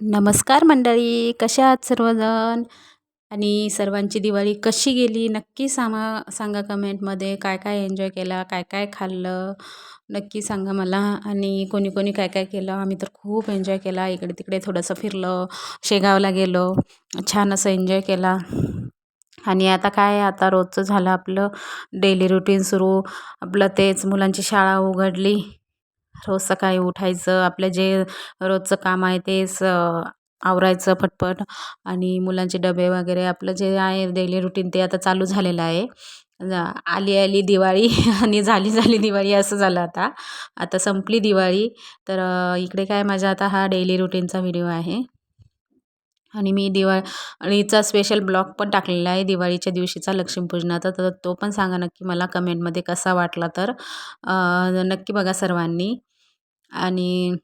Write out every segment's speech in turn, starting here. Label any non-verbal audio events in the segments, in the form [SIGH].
नमस्कार मंडळी कशा आहात सर्वजण? आणि सर्वांची दिवाळी कशी गेली? नक्की सांगा सांगा कमेंटमध्ये. काय काय एन्जॉय केला? काय काय खाल्लं? नक्की सांगा मला. आणि कोणी कोणी काय काय केलं? आम्ही तर खूप एन्जॉय केला. इकडे तिकडे थोडंसं फिरलो शेगावला गेलो. छान असं एन्जॉय केला. आणि आता काय? आता रोजचं झालं आपलं डेली रुटीन सुरू. आपलं तेच मुलांची शाळा उघडली. रोज सकाळी उठायचं आपलं जे रोजचं काम आहे तेच आवरायचं पटपट. आणि मुलांचे डबे वगैरे आपलं जे आहे डेली रुटीन ते आता चालू झालेलं आहे. आली आली दिवाळी [LAUGHS] आणि झाली झाली दिवाळी असं झालं आता. आता संपली दिवाळी. तर इकडे काय माझा आता हा डेली रुटीनचा व्हिडिओ आहे. आणि मी दिवाळीचा स्पेशल ब्लॉग पण टाकलेला आहे दिवाळीच्या दिवशीचा लक्ष्मीपूजनाचा. तर तो पण सांगा नक्की मला कमेंटमध्ये कसा वाटला तर. नक्की बघा सर्वांनी. आणि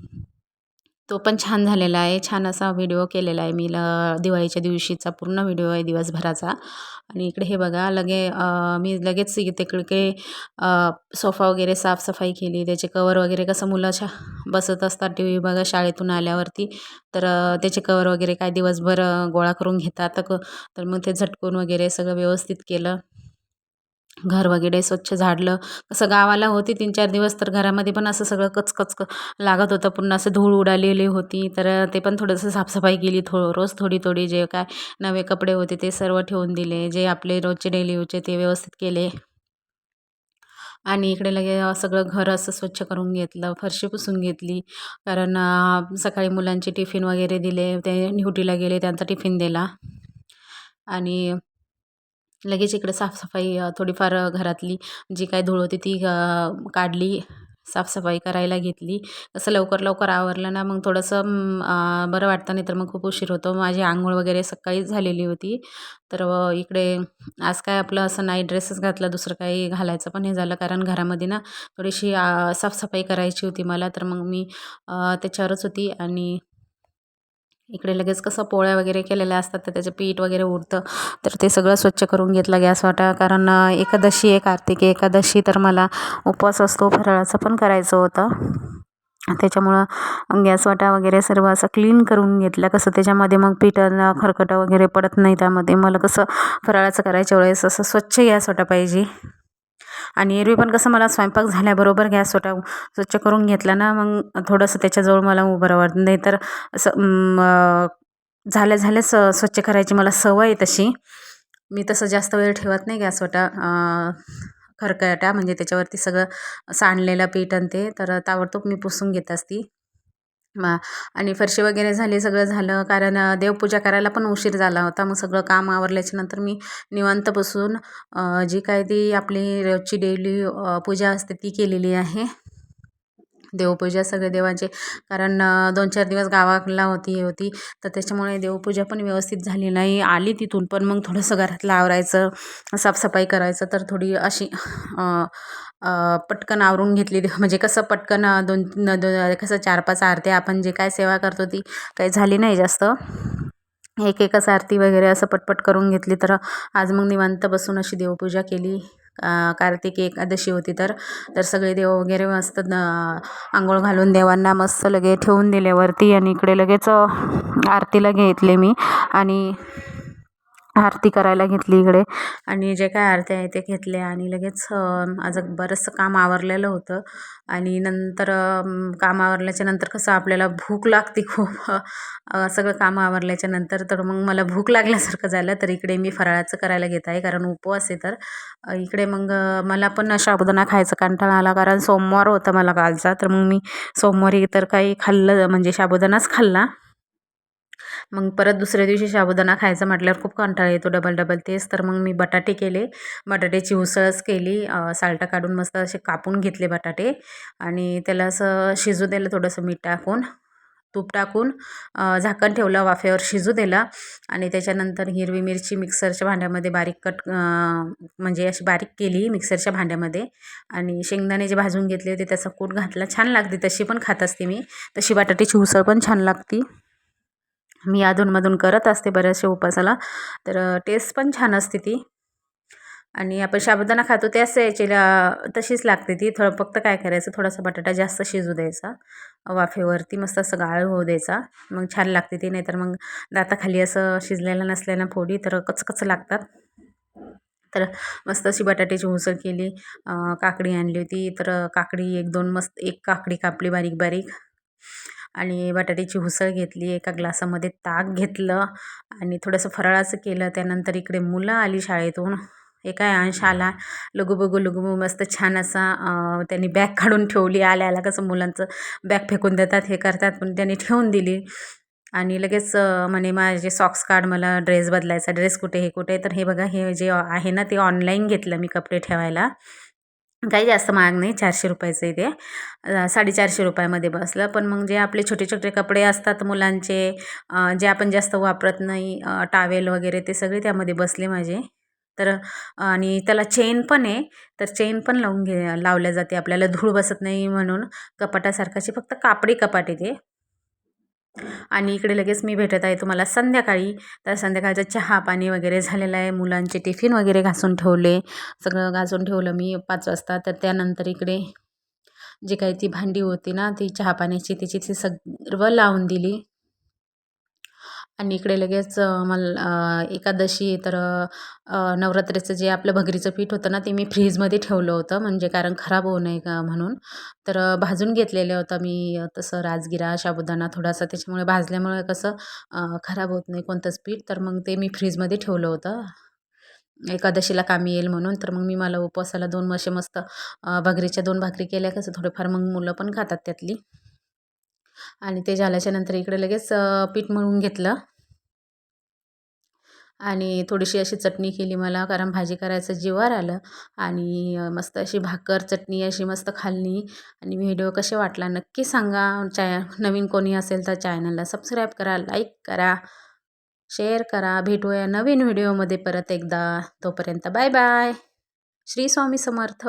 तो पण छान झालेला आहे. छान असा व्हिडिओ केलेला आहे. मी ल दिवाळीच्या दिवशीचा पूर्ण व्हिडिओ आहे दिवसभराचा. आणि इकडे हे बघा लगे मी लगेच तिकडे सोफा वगैरे साफसफाई केली. त्याचे कवर वगैरे कसं मुलाच्या बसत असतात टी व्ही बघा शाळेतून आल्यावरती. तर त्याचे कवर वगैरे काय दिवसभर गोळा करून घेतात. तर मग ते झटकून वगैरे सगळं व्यवस्थित केलं. घर वगैरे स्वच्छ झाडलं. कसं गावाला होती तीन चार दिवस तर घरामध्ये पण असं सगळं कचकच लागत होतं. पुन्हा असं धूळ उडालेली होती तर ते पण थोडंसं साफसफाई केली थो रोज थोडी थोडी जे काय नवे कपडे होते ते सर्व ठेवून दिले जे आपले रोजचे डेली यूजचे ते व्यवस्थित केले. आणि इकडे लगे सगळं घर असं स्वच्छ करून घेतलं फरशी पुसून घेतली. कारण सकाळी मुलांचे टिफिन वगैरे दिले ते ड्युटीला गेले त्यांचा टिफिन दिला. आणि लगेच इकडे साफसफाई थोडीफार घरातली जी काय धूळ होती ती काढली साफसफाई करायला घेतली. कसं लवकर लवकर आवरलं ना मग थोडंसं बरं वाटतं नाही तर मग खूप उशीर होतो. माझी आंघोळ वगैरे सकाळीच झालेली होती. तर इकडे आज काय आपलं असं नाईट ड्रेसच घातला दुसरं काही घालायचं पण हे झालं. कारण घरामध्ये ना थोडीशी साफसफाई करायची होती मला. तर मग मी त्याच्यावरच होती आणि इकडे लगेच कसं पोळ्या वगैरे केलेल्या असतात तर त्याचं पीठ वगैरे उरतं तर ते सगळं स्वच्छ करून घेतलं गॅस वाटा कारण एकादशी आहे कार्तिकी एकादशी तर मला उपवास असतो फराळाचं पण करायचं होतं. त्याच्यामुळं गॅस वाटा वगैरे सर्व असं क्लीन करून घेतलं. कसं त्याच्यामध्ये मग पिठं खरकटं वगैरे पडत नाही त्यामध्ये. मला कसं फराळाचं करायच्या वेळेस असं स्वच्छ गॅस वाटा पाहिजे. आणि एरवी पण कसं मला स्वयंपाक झाल्याबरोबर गॅस सोटा स्वच्छ करून घेतला ना मग थोडंसं त्याच्याजवळ मला उभं राहावं. नाही तर असं झाल्या झाल्याच स्वच्छ करायची मला सवय आहे तशी. मी तसं जास्त वेळ ठेवत नाही गॅस सोटा खरकट्या म्हणजे त्याच्यावरती सगळं सांडलेलं पीठ आणि ते तर ताबडतोब मी पुसून घेत असती. आणि फरशी वगैरे झाली सगळं झालं. कारण देवपूजा करायला पण उशीर झाला होता. मग सगळं काम आवरल्याच्या नंतर मी निवांत बसून जी काय ती आपली रोजची डेली पूजा असते ती केलेली आहे. देवपूजा सगळे देवांचे. कारण दोन चार दिवस गावाला होती हे होती. तर त्याच्यामुळे देवपूजा पण व्यवस्थित झाली नाही. आली तिथून पण मग थोडंसं घरातलं आवरायचं साफसफाई करायचं तर थोडी अशी पटकन आवरून घेतली. म्हणजे कसं पटकन दोन दोन कसं चार पाच आरत्या आपण जे काय सेवा करतो ती काही झाली नाही जास्त. एक एकच आरती वगैरे असं पटपट करून घेतली. तर आज मग निवांत बसून अशी देवपूजा केली. कार्तिकी एकादशी होती तर तर सगळे देव वगैरे मस्त आंघोळ घालून देवांना मस्त लगे ठेवून दिल्यावरती आणि इकडे लगेच आरतीला घेतले मी. आणि आरती करायला घेतली इकडे. आणि जे काय आरती आहे ते घेतले आणि लगेच माझं बरंचसं काम आवरलेलं होतं. आणि नंतर काम आवरल्याच्या नंतर कसं आपल्याला भूक लागते खूप. सगळं काम आवरल्याच्या नंतर तर मग मला भूक लागल्यासारखं झालं. तर इकडे मी फराळाचं करायला घेत आहे कारण उपवास आहे तर. इकडे मग मला पण साबुदाणा खायचा कंटाळा आला कारण सोमवार होतं मला कालचा. तर मग मी सोमवारी तर काही खाल्लं म्हणजे साबुदाणाच खाल्ला. मग परत दुसऱ्या दिवशी साबुदाणा खायचं म्हटल्यावर खूप कंटाळा येतो डबल डबल तेच. तर मग मी बटाटे केले. बटाट्याची उसळच केली साल्टा काढून मस्त असे कापून घेतले बटाटे. आणि त्याला असं शिजू दिलं थोडंसं मीठ टाकून तूप टाकून झाकण ठेवलं वाफेवर शिजू दिला आणि त्याच्यानंतर हिरवी मिरची मिक्सरच्या भांड्यामध्ये बारीक कट म्हणजे अशी बारीक केली मिक्सरच्या भांड्यामध्ये. आणि शेंगदाणे जे भाजून घेतले होते त्याचा कूट घातला. छान लागते तशी पण खात असते मी. तशी बटाट्याची उसळ पण छान लागते. मी अधूनमधून करत असते बऱ्याचशा उपासाला. तर टेस्ट पण छान असते ती. आणि आपण साबुदाणा खातो त्याच याचीला तशीच लागते ती. थोडं फक्त काय करायचं थोडासा बटाटा जास्त शिजू द्यायचा. वाफेवरती मस्त असं गाळ होऊ द्यायचा. मग छान लागते ते नाहीतर मग दाताखाली असं शिजलेलं नसल्यानं फोडी तर कचकच लागतात. तर मस्त अशी बटाट्याची उसळ केली काकडी आणली होती. तर काकडी एक दोन मस्त एक काकडी कापली बारीक बारीक आणि बटाट्याची उसळ घेतली एका ग्लासामध्ये ताक घेतलं आणि थोडंसं फराळाचं केलं. त्यानंतर इकडे मुलं आली शाळेतून. एका अंश आला लघुबघू लघुबघू मस्त छान असा त्यांनी बॅग काढून ठेवली. आल्या आल्या कसं मुलांचं बॅग फेकून देतात हे करतात. पण त्यांनी ठेवून दिली. आणि लगेच म्हणे माझे सॉक्स काढ मला ड्रेस बदलायचा ड्रेस कुठे हे कुठे? तर हे बघा हे जे आहे ना ते ऑनलाईन घेतलं मी कपडे ठेवायला. काही जास्त महाग नाही चारशे रुपयाचं आहे ते. साडेचारशे रुपयामध्ये बसलं. पण मग जे आपले छोटे छोटे कपडे असतात मुलांचे जे आपण जास्त वापरत नाही टावेल वगैरे ते सगळे त्यामध्ये बसले माझे. तर आणि त्याला चेन पण आहे. तर चेन पण लावून घे लावल्या जाते. आपल्याला धूळ बसत नाही म्हणून कपाटासारखाची फक्त कापडी कपाट आहे ते. आणि इकडे लगेच मी भेटत आहे तुम्हाला संध्याकाळी. तर संध्याकाळचं चहा पाणी वगैरे झालेलं आहे. मुलांचे टिफिन वगैरे घासून ठेवले. सगळं घासून ठेवलं मी पाच वाजता. तर त्यानंतर इकडे जे काही ती भांडी होती ना ती चहा पाण्याची तिची ती सर्व लावून दिली. आणि इकडे लगेच मला एकादशी तर नवरात्रीचं जे आपलं भगरीचं पीठ होतं ना ते मी फ्रीजमध्ये ठेवलं होतं म्हणजे कारण खराब होऊ नये का म्हणून. तर भाजून घेतलेलं होतं मी तसं राजगिरा साबुदाणा थोडासा त्याच्यामुळे भाजल्यामुळे कसं खराब होत नाही कोणतंच पीठ. तर मग ते मी फ्रीजमध्ये ठेवलं होतं. एकादशीला कामी येईल म्हणून तर मग मी मला उपवासाला दोन असे मस्त भाकरीच्या दोन भाकरी केल्या कसं थोडेफार मग मुलं पण खातात त्यातली. आणि ते झाल्याच्यानंतर इकडे लगेच पीठ मळून घेतलं. आणि थोडीशी अशी चटणी केली मला कारण भाजी करायचं जीवावर आलं. आणि मस्त अशी भाकर चटणी अशी मस्त खाल्ली. आणि व्हिडिओ कसे वाटला नक्की सांगा. चॅ नवीन कोणी असेल तर चॅनलला सबस्क्राईब करा लाईक करा शेअर करा. भेटूया नवीन व्हिडिओमध्ये परत एकदा. तोपर्यंत बाय बाय. श्री स्वामी समर्थ.